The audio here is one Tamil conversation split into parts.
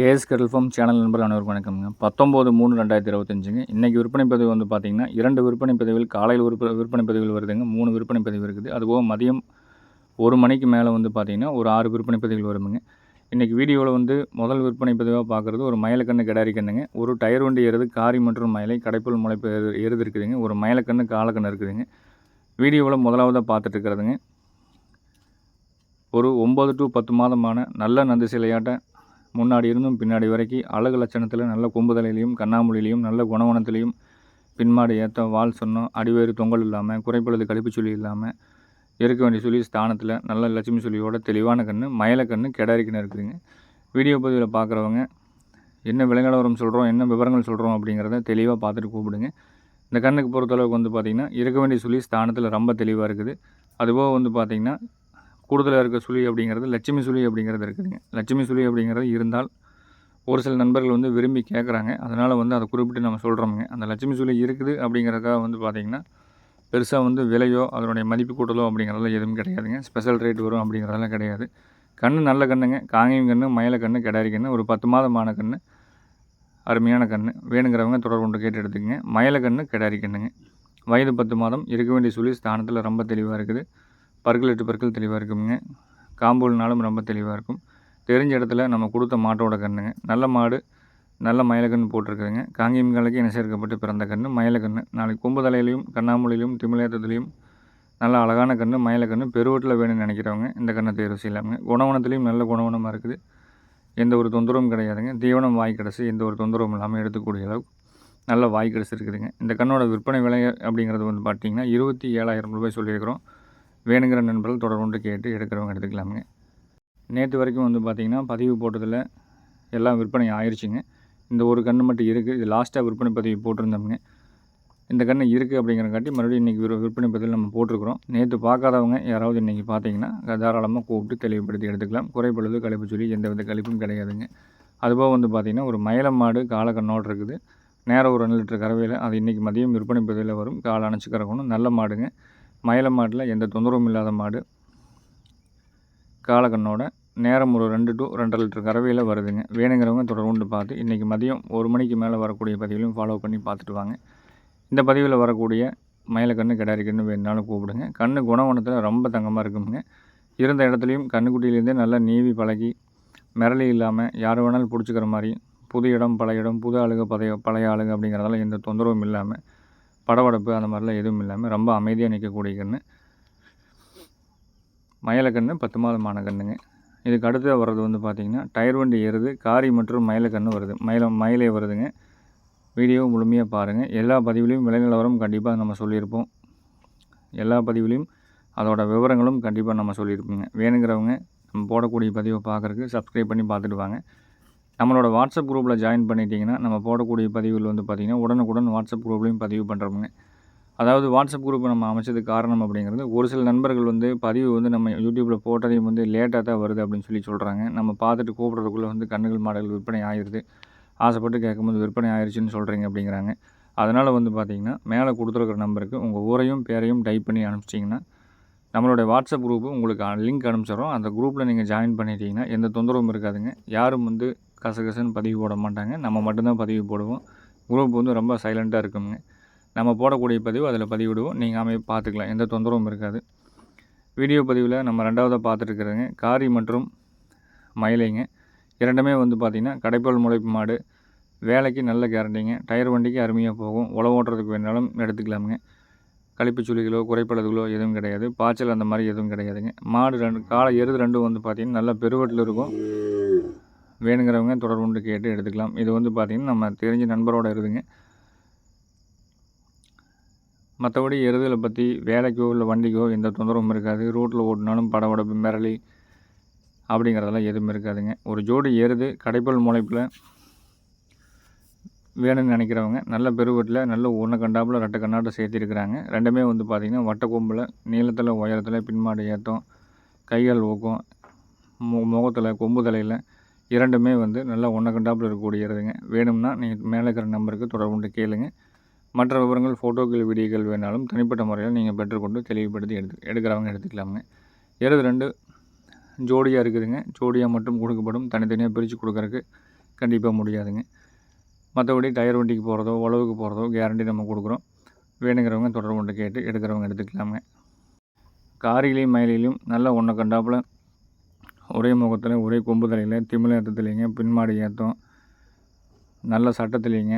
கேஎஸ் கெட்டல் ஃபார்ம் சேனல் நண்பர் அனைவருக்கும் வணக்கம்ங்க. பத்தொம்போது மூணு ரெண்டாயிரத்தி இருபத்தஞ்சுங்க. இன்றைக்கி விற்பனை பதிவு வந்து பார்த்திங்கன்னா இரண்டு விற்பனை பதிவுகள் காலையில் விற்ப விற்பனை பதிவுகள் வருதுங்க. மூணு விற்பனை பதிவு இருக்குது. அதுபோக மதியம் ஒரு மணிக்கு மேலே வந்து பார்த்திங்கன்னா ஒரு ஆறு விற்பனை பதிவுகள் வருமுங்க. இன்றைக்கி வீடியோவில் வந்து முதல் விற்பனை பதிவாக பார்க்குறது ஒரு மயிலக்கண்ணு கிடாரி கண்ணுங்க. ஒரு டயர் வண்டி எருது காரி மற்றும் மயிலை கடைப்புல் முளைப்பு எரு- எருது இருக்குதுங்க ஒரு மயிலக்கண்ணு காலக்கண்ணு இருக்குதுங்க. வீடியோவில் முதலாவதாக பார்த்துட்டு இருக்கிறதுங்க ஒரு ஒம்பது டு பத்து மாதமான நல்ல நந்து சிலையாட்ட முன்னாடி இருந்தும் பின்னாடி வரைக்கும் அழகு லட்சணத்தில் நல்ல கொம்புதலையிலையும் கண்ணாமூலிலையும் நல்ல குணவனத்திலையும் பின்மாடு ஏற்ற வால் சொன்னோம் அடிவேறு தொங்கல் இல்லாமல் குறைப்பழுது கழிப்பு சொல்லி இல்லாமல் இருக்க வேண்டிய சொல்லி ஸ்தானத்தில் நல்ல லட்சுமி சொல்லியோட தெளிவான கன்று மயில கன்று கெடாரிக்கணும் இருக்குதுங்க. வீடியோ பதிவில் பார்க்குறவங்க என்ன விலங்கலவரம் சொல்கிறோம் என்ன விவரங்கள் சொல்கிறோம் அப்படிங்கிறத தெளிவாக பார்த்துட்டு கூப்பிடுங்க. இந்த கண்ணுக்கு பொறுத்தளவுக்கு வந்து பார்த்திங்கன்னா இருக்க வேண்டிய சொல்லி ஸ்தானத்தில் ரொம்ப தெளிவாக இருக்குது. அதுபோக வந்து பார்த்திங்கன்னா கூடுதலாக இருக்க சுழி அப்படிங்கிறது லட்சுமி சுழி அப்படிங்கிறது இருக்குதுங்க. லட்சுமி சுழி அப்படிங்கிறது இருந்தால் ஒரு சில நண்பர்கள் வந்து விரும்பி கேட்குறாங்க அதனால் வந்து அதை குறிப்பிட்டு நம்ம சொல்கிறோமுங்க அந்த லட்சுமி சுழி இருக்குது அப்படிங்கிறதுக்காக வந்து பார்த்திங்கன்னா பெருசாக வந்து விலையோ அதனுடைய மதிப்பு கூட்டலோ அப்படிங்கிறதெல்லாம் எதுவும் கிடையாதுங்க. ஸ்பெஷல் ரேட் வரும் அப்படிங்கிறதெல்லாம் கிடையாது. கண் நல்ல கண்ணுங்க. காங்கேயம் கன்று மயில கன்று கிடாரி கன்று ஒரு பத்து மாதமான கன்று அருமையான கன்று வேணுங்கிறவங்க தொடர்பு கொண்டு கேட்டு எடுத்துக்கங்க. மயில கன்று கிடாரி கன்றுங்க வயது பத்து மாதம் இருக்க வேண்டிய சுழி ஸ்தானத்தில் ரொம்ப தெளிவாக இருக்குது. பற்கள் எட்டு பற்கள் தெளிவாக இருக்குங்க. காம்பூல்னாலும் ரொம்ப தெளிவாக இருக்கும். தெரிஞ்ச இடத்துல நம்ம கொடுத்த மாட்டோட கன்றுங்க நல்ல மாடு நல்ல மயிலக்கன்று போட்டிருக்குதுங்க. காங்கேயம் காலைக்கு இணை சேர்க்கப்பட்டு பிறந்த கன்று மயிலக்கன்று நாளைக்கு கொம்பு தலையிலையும் கண்ணாமூலிலையும் திமிழேத்தத்துலேயும் நல்ல அழகான கன்று மயிலக்கன்று பெருவட்டில் வேணும்னு நினைக்கிறவங்க இந்த கண்ணை தேர்வு செய்யலாமுங்க. குணவனத்துலேயும் நல்ல குணவனமாக இருக்குது. எந்த ஒரு தொந்தரவும் கிடையாதுங்க. தீவனம் வாய் கிடச்சி எந்த ஒரு தொந்தரவும் இல்லாமல் எடுத்துக்கூடிய அளவுக்கு நல்ல வாய் கிடச்சிருக்குதுங்க இந்த கண்ணோட விற்பனை விலை அப்படிங்கிறது வந்து பார்த்திங்கன்னா இருபத்தி ஏழாயிரம் ரூபாய் சொல்லியிருக்கிறோம். வேணுங்கிற நண்பர்கள் தொடர்பு கேட்டு எடுக்கிறவங்க எடுத்துக்கலாமுங்க. நேற்று வரைக்கும் வந்து பார்த்திங்கன்னா பதிவு போட்டதில் எல்லாம் விற்பனை ஆயிடுச்சுங்க இந்த ஒரு கன்று மட்டும் இருக்குது இது லாஸ்ட்டாக விற்பனை பதிவு போட்டிருந்தோம்ங்க. இந்த கன்று இருக்குது அப்படிங்கிறங்காட்டி மறுபடியும் இன்றைக்கி விற்பனை பதிவில் நம்ம போட்டிருக்கிறோம். நேற்று பார்க்காதவங்க யாராவது இன்றைக்கி பார்த்தீங்கன்னா தாராளமாக கூப்பிட்டு தெளிவுபடுத்தி எடுத்துக்கலாம். குறைப்பொழுது கழிப்பு சொல்லி எந்த வித கழிப்பும் கிடையாதுங்க. அதுபோக வந்து பார்த்திங்கன்னா ஒரு மயிலம் மாடு காலக்கண்ணோடு இருக்குது. நேரம் ஒரு ரெண்டு லிட்டர் கறவையில் அது இன்றைக்கி மதியம் விற்பனை பதிவில் வரும். காலை அணைச்சி கறக்கணும். நல்ல மாடுங்க. மயில மாட்டில் எந்த தொந்தரவும் இல்லாத மாடு. காலக்கண்ணோட நேரம் ஒரு ரெண்டு டு ரெண்டரை லிட்டர் கறவையில் வருதுங்க. வேணுங்கிறவங்க தொடர்ந்து பார்த்து இன்றைக்கி மதியம் ஒரு மணிக்கு மேலே வரக்கூடிய பதிவுலையும் ஃபாலோ பண்ணி பார்த்துட்டு வாங்க. இந்த பதிவில் வரக்கூடிய மயிலக்கண்ணு கிடாரி கண்ணு வேணுனாலும் கூப்பிடுங்க. கண்ணு குணவனத்தில் ரொம்ப தங்கமாக இருக்குங்க. இருந்த இடத்துலையும் கண்ணுக்குட்டியிலேருந்தே நல்லா நீவி பழகி மிரளி இல்லாமல் யார் வேணாலும் பிடிச்சிக்கிற மாதிரி புது இடம் பழைய இடம் புது ஆளுக பழைய பழைய ஆளுங்க அப்படிங்கிறதால எந்த தொந்தரவும் இல்லாமல் படபடப்பு அந்த மாதிரிலாம் எதுவும் இல்லாமல் ரொம்ப அமைதியாக நிற்கக்கூடிய கன்று மயிலக்கன்று பத்து மாதமான கன்றுங்க இதுக்கு அடுத்து வர்றது வந்து பார்த்திங்கன்னா டயர் வண்டி ஏறுது காரி மற்றும் மயிலக்கன்று வருது. மயில மயிலே வருதுங்க. வீடியோ முழுமையாக பாருங்கள் எல்லா பதிவுலையும் விலை நிலவரம் கண்டிப்பாக நம்ம சொல்லியிருப்போம். எல்லா பதிவுலையும் அதோட விவரங்களும் கண்டிப்பாக நம்ம சொல்லியிருப்போங்க. வேணுங்கிறவங்க நம்ம போடக்கூடிய பதிவை பார்க்குறக்கு சப்ஸ்கிரைப் பண்ணி பார்த்துட்டு வாங்க. நம்மளோட வாட்ஸ்அப் குரூப்பில் ஜாயின் பண்ணிட்டீங்கன்னா நம்ம போடக்கூடிய பதிவுகள் வந்து பார்த்திங்கன்னா உடனுக்குடன் வாட்ஸ்அப் குரூப்லேயும் பதிவு பண்ணுறோமுங்க. அதாவது வாட்ஸ்அப் குரூப் நம்ம அமைச்சதுக்கு காரணம் அப்படிங்கிறது ஒரு சில நண்பர்கள் வந்து பதிவு வந்து நம்ம யூடியூப்பில் போட்டதையும் வந்து லேட்டாக தான் வருது அப்படின்னு சொல்லி சொல்கிறாங்க நம்ம பார்த்துட்டு கூப்பிட்றதுக்குள்ளே வந்து கண்ணுகள் மாடல் விற்பனை ஆயிடுது ஆசைப்பட்டு கேட்கும்போது விற்பனை ஆயிடுச்சுன்னு சொல்கிறீங்க அப்படிங்கிறாங்க. அதனால் வந்து பார்த்திங்கன்னா மேலே கொடுத்துருக்குற நம்பருக்கு உங்கள் ஊரையும் பேரையும் டைப் பண்ணி அனுப்பிச்சிட்டிங்கன்னா நம்மளுடைய வாட்ஸ்அப் குரூப்பு உங்களுக்கு லிங்க் அனுப்பிச்சிடுறோம். அந்த குரூப்பில் நீங்கள் ஜாயின் பண்ணிட்டீங்கன்னா எந்த தொந்தரவும் இருக்காதுங்க. யாரும் வந்து கசகசன்னு பதிவு போட மாட்டாங்க. நம்ம மட்டும்தான் பதிவு போடுவோம். குரூப் வந்து ரொம்ப சைலண்ட்டாக இருக்குங்க. நம்ம போடக்கூடிய பதிவு அதில் பதிவிடுவோம். நீங்கள் அமை பார்த்துக்கலாம். எந்த தொந்தரவும் இருக்காது. வீடியோ பதிவில் நம்ம ரெண்டாவதாக பார்த்துட்டு காரி மற்றும் மயிலைங்க. இரண்டுமே வந்து பார்த்திங்கன்னா கடைப்பால் முளைப்பு மாடு. வேலைக்கு நல்ல கேரண்டிங்க டயர் வண்டிக்கு அருமையாக போகும். உழவு ஓட்டுறதுக்கு வேணாலும் எடுத்துக்கலாமுங்க. கழிப்பு சுழிகளோ குறைப்பளதுகளோ எதுவும் கிடையாது. பாய்ச்சல் அந்த மாதிரி எதுவும் கிடையாதுங்க. மாடு ரெண்டு காலை எருது ரெண்டும் வந்து பார்த்திங்கன்னா நல்லா பெருவட்டில் இருக்கும். வேணுங்கிறவங்க தொடர்பு கொண்டு கேட்டு எடுத்துக்கலாம். இது வந்து பார்த்திங்கன்னா நம்ம தெரிஞ்ச நண்பரோட இருதுங்க. மற்றபடி எருதலை பற்றி வேலைக்கோ இல்லை வண்டிக்கோ எந்த தொந்தரவும் இருக்காது. ரோட்டில் ஓட்டினாலும் படபடப்பு மிரளி அப்படிங்கிறதெல்லாம் எதுவும் இருக்காதுங்க. ஒரு ஜோடி எருது கடைப்பல் முளைப்பில் வேணும்னு நினைக்கிறவங்க நல்ல பெருவட்டில் நல்ல ஒன்று கண்டாப்பில் ரெட்டை கண்ணாட்டை சேர்த்திருக்கிறாங்க ரெண்டுமே வந்து பார்த்திங்கன்னா வட்டக்கொம்பில் நீளத்தில் உயரத்தில் பின்மாடு ஏற்றம் கைகள் ஊக்கம் மு முகத்தில் கொம்பு தலையில் இரண்டுமே வந்து நல்லா ஒன்று கண்டாப்பில் இருக்கக்கூடியதுங்க. வேணும்னா நீங்கள் மேலே இருக்கிற நம்பருக்கு தொடர்புண்டு கேளுங்கள் கேளுங்க. மற்ற விவரங்கள் ஃபோட்டோக்கள் வீடியோக்கள் வேணாலும் தனிப்பட்ட முறையில் நீங்கள் பெற்றுக்கொண்டு தெளிவுபடுத்தி எடுத்து எடுக்கிறவங்க எடுத்துக்கலாமுங்க இருபது ரெண்டு ஜோடியாக இருக்குதுங்க. ஜோடியாக மட்டும் கொடுக்கப்படும். தனித்தனியாக பிரித்து கொடுக்கறக்கு கண்டிப்பாக முடியாதுங்க. மற்றபடி டயர் வண்டிக்கு போகிறதோ உழவுக்கு போகிறதோ கேரண்டி நம்ம கொடுக்குறோம். வேணுங்கிறவங்க தொடர்பு கொண்டு கேட்டு எடுக்கிறவங்க எடுத்துக்கலாங்க. காரிலையும் மயிலையும் நல்லா ஒன்றை கண்டாப்பில் ஒரே முகத்தில் ஒரே கொம்பு தலையில் திமிழ் ஏற்றத்துலேங்க பின்மாடி ஏற்றம் நல்ல சட்டத்துலேங்க.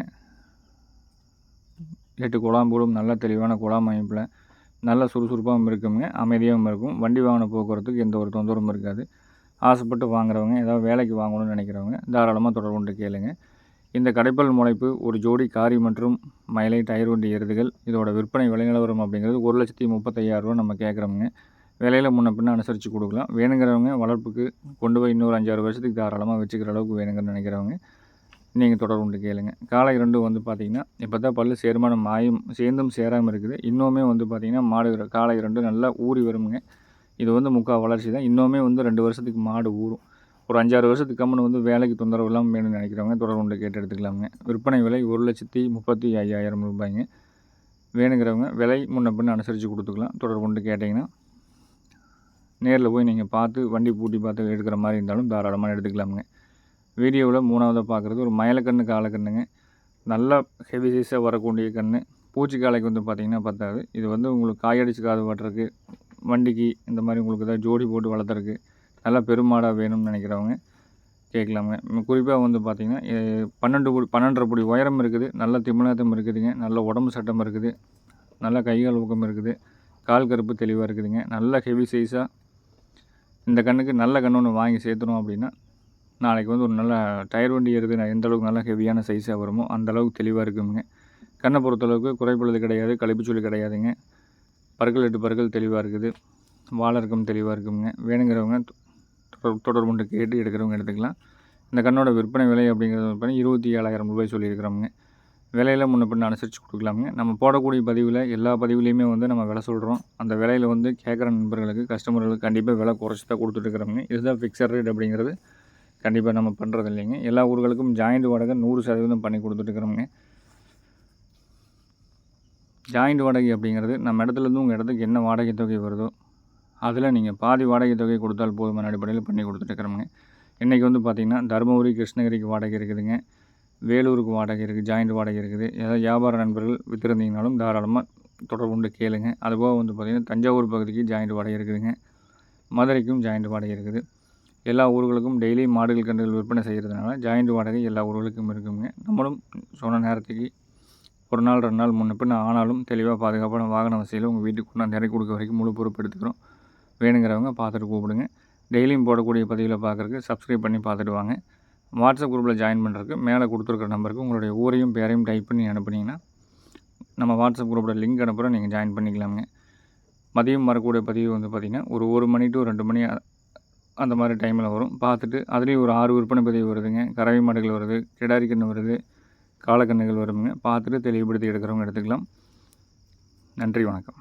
எட்டு குழாம்பூடும் நல்ல தெளிவான குழாம் அமைப்பில் நல்ல சுறுசுறுப்பாகவும் இருக்குங்க அமைதியாகவும் இருக்கும். வண்டி வாகன போக்குவரத்துக்கு எந்த ஒரு தொந்தரவும் இருக்காது. ஆசைப்பட்டு வாங்குறவங்க ஏதாவது வேலைக்கு வாங்கணும்னு நினைக்கிறவங்க தாராளமாக தொடர்பு கொண்டு கேளுங்க. இந்த கடைப்பல் முளைப்பு ஒரு ஜோடி காரி மற்றும் மயிலை டயர் வண்டி எருதுகள் இதோட விற்பனை விலை நிலவரம் அப்படிங்கிறது ஒரு லட்சத்தி முப்பத்தையாயிரரூவா நம்ம கேட்குறோமுங்க விலையில் முன்ன பின்ன அனுசரித்து கொடுக்கலாம். வேணுங்கிறவங்க வளர்ப்புக்கு கொண்டு போய் இன்னொரு அஞ்சாறு வருஷத்துக்கு தாராளமாக வச்சுக்கிற அளவுக்கு வேணுங்கன்னு நினைக்கிறவங்க நீங்கள் தொடர்புண்டு கேளுங்க. காலை ரெண்டும் வந்து பார்த்திங்கன்னா இப்போ தான் பல் சேர்மானம் மாயும் சேர்ந்தும் சேராமல் இருக்குது. இன்னுமே வந்து பார்த்திங்கன்னா மாடு காலை ரெண்டும் நல்லா ஊறி வருமுங்க. இது வந்து முக்கால் வளர்ச்சி தான். இன்னுமே வந்து ரெண்டு வருஷத்துக்கு மாடு ஊறும். ஒரு அஞ்சாறு வருஷத்துக்கு கம்முன்னு வந்து வேலைக்கு தொந்தரவு இல்லாமல் வேணும்னு நினைக்கிறவங்க தொடர்புண்டு கேட்டு எடுத்துக்கலாமுங்க. விற்பனை விலை ஒரு லட்சத்தி முப்பத்தி ஐயாயிரம் ரூபாய்ங்க. வேணுங்கிறவங்க விலை முன்ன பின்ன அனுசரித்து கொடுத்துக்கலாம். தொடர்புண்டு கேட்டிங்கன்னா நேரில் போய் நீங்கள் பார்த்து வண்டி பூட்டி பார்த்து எடுக்கிற மாதிரி இருந்தாலும் தாராளமாக எடுத்துக்கலாமுங்க. வீடியோவில் மூணாவதாக பார்க்குறது ஒரு மயிலக்கண்ணு காலக்கண்ணுங்க நல்லா ஹெவி சைஸாக வரக்கூடிய கன்று பூச்சி காலைக்கு வந்து பார்த்திங்கன்னா பத்தாது. இது வந்து உங்களுக்கு காயடிச்சு காது வாட்டுறதுக்கு வண்டிக்கு இந்த மாதிரி உங்களுக்கு ஏதாவது ஜோடி போட்டு வளர்த்துறதுக்கு நல்லா பெருமாடாக வேணும்னு நினைக்கிறவங்க கேட்கலாமுங்க. குறிப்பாக வந்து பார்த்திங்கன்னா பன்னெண்டு புடி பன்னெண்டரை புடி உயரம் இருக்குது. நல்ல திமிழாத்தம் இருக்குதுங்க. நல்ல உடம்பு சட்டம் இருக்குது. நல்ல கைகால் ஊக்கம் இருக்குது. கால் கருப்பு தெளிவாக இருக்குதுங்க. நல்ல ஹெவி சைஸாக இந்த கண்ணுக்கு நல்ல கன்று ஒன்று வாங்கி சேர்த்துனோம் அப்படின்னா நாளைக்கு வந்து ஒரு நல்ல டயர் வண்டி இருக்குது எந்த அளவுக்கு நல்லா ஹெவியான சைஸாக வருமோ அந்த அளவுக்கு தெளிவாக இருக்குங்க. கண்ணை பொறுத்தளவுக்கு குறைப்பொழுது கிடையாது கழிப்புச்சொல்லி கிடையாதுங்க. பற்கள் எட்டு பற்கள் தெளிவாக இருக்குது. வாழறக்கம் தெளிவாக இருக்குங்க. வேணுங்கிறவங்க தொடர் தொடர்பு கொண்டு கேட்டு எடுக்கிறவங்க எடுத்துக்கலாம். இந்த கண்ணோட விற்பனை விலை அப்படிங்கிறது பார்த்தீங்கன்னா இருபத்தி ஏழாயிரம் ரூபாய் சொல்லியிருக்கிறோங்க விலையில் முன்ன பின்ன அனுசரித்து கொடுக்கலாமுங்க. நம்ம போடக்கூடிய பதிவில் எல்லா பதிவுலேயுமே வந்து நம்ம விலை சொல்கிறோம் அந்த விலையில் வந்து கேட்குற நண்பர்களுக்கு கஸ்டமர்களுக்கு கண்டிப்பாக விலை குறைச்சி தான் கொடுத்துட்ருக்குறோங்க இதுதான் ஃபிக்ஸட் ரேட் அப்படிங்கிறது. கண்டிப்பாக நம்ம பண்ணுறது இல்லைங்க. எல்லா ஊர்களுக்கும் ஜாயிண்ட் வாடகை நூறு சதவீதம் பண்ணி கொடுத்துட்ருக்குறோங்க ஜாயிண்ட் வாடகை அப்படிங்கிறது நம்ம இடத்துலேருந்து உங்கள் இடத்துக்கு என்ன வாடகை தொகை வருதோ அதில் நீங்கள் பாதி வாடகை தொகை கொடுத்தால் போதுமான அடிப்படையில் பண்ணி கொடுத்துட்ருக்குறோங்க இன்றைக்கி வந்து பார்த்திங்கன்னா தருமபுரி கிருஷ்ணகிரிக்கு வாடகை இருக்குதுங்க. வேலூருக்கு வாடகை இருக்குது ஜாயிண்ட் வாடகை இருக்குது. ஏதாவது வியாபார நண்பர்கள் விற்றுருந்தீங்கனாலும் தாராளமாக தொடர்பு கொண்டு கேளுங்க. அதுபோக வந்து பார்த்திங்கன்னா தஞ்சாவூர் பகுதிக்கு ஜாயிண்ட் வாடகை இருக்குதுங்க. மதுரைக்கும் ஜாயிண்ட் வாடகை இருக்குது. எல்லா ஊர்களுக்கும் டெய்லி மாடுகள் கன்றுகள் விற்பனை செய்கிறதுனால ஜாயிண்ட் வாடகை எல்லா ஊர்களுக்கும் இருக்குங்க. நம்மளும் சொன்ன நேரத்துக்கு ஒரு நாள் ரெண்டு நாள் முன்ன பின்ன ஆனாலும் தெளிவாக பாதுகாப்பான வாகன வசதியில் உங்கள் வீட்டுக்கு கொண்டாந்து இறக்கி கொடுக்க வரைக்கும் முழு பொறுப்பு எடுத்துக்கிறோம். வேணுங்கிறவங்க பார்த்துட்டு கூப்பிடுங்க. டெய்லியும் போடக்கூடிய பதிவில் பார்க்குறதுக்கு சப்ஸ்கிரைப் பண்ணி பார்த்துட்டு வாங்க. வாட்ஸ்அப் குரூப்பில் ஜாயின் பண்ணுறதுக்கு மேலே கொடுத்துருக்குற நம்பருக்கு உங்களுடைய ஊரையும் பேரையும் டைப் பண்ணி அனுப்புனீங்கன்னா நம்ம வாட்ஸ்அப் குரூப்பில் லிங்க் அனுப்புகிறோம் நீங்கள் ஜாயின் பண்ணிக்கலாமுங்க. மதியம் வரக்கூடிய பதிவு வந்து பார்த்திங்கன்னா ஒரு ஒரு மணி டு ரெண்டு மணி அந்த மாதிரி டைமில் வரும். பார்த்துட்டு அதுலேயும் ஒரு ஆறு விற்பனை பதிவு வருதுங்க. கறவை மாடுகள் வருது கிடாரி கன்று வருது காலக்கண்ணுகள் வருதுங்க. பார்த்துட்டு தெளிவுபடுத்தி எடுக்கிறவங்க எடுத்துக்கலாம். நன்றி வணக்கம்.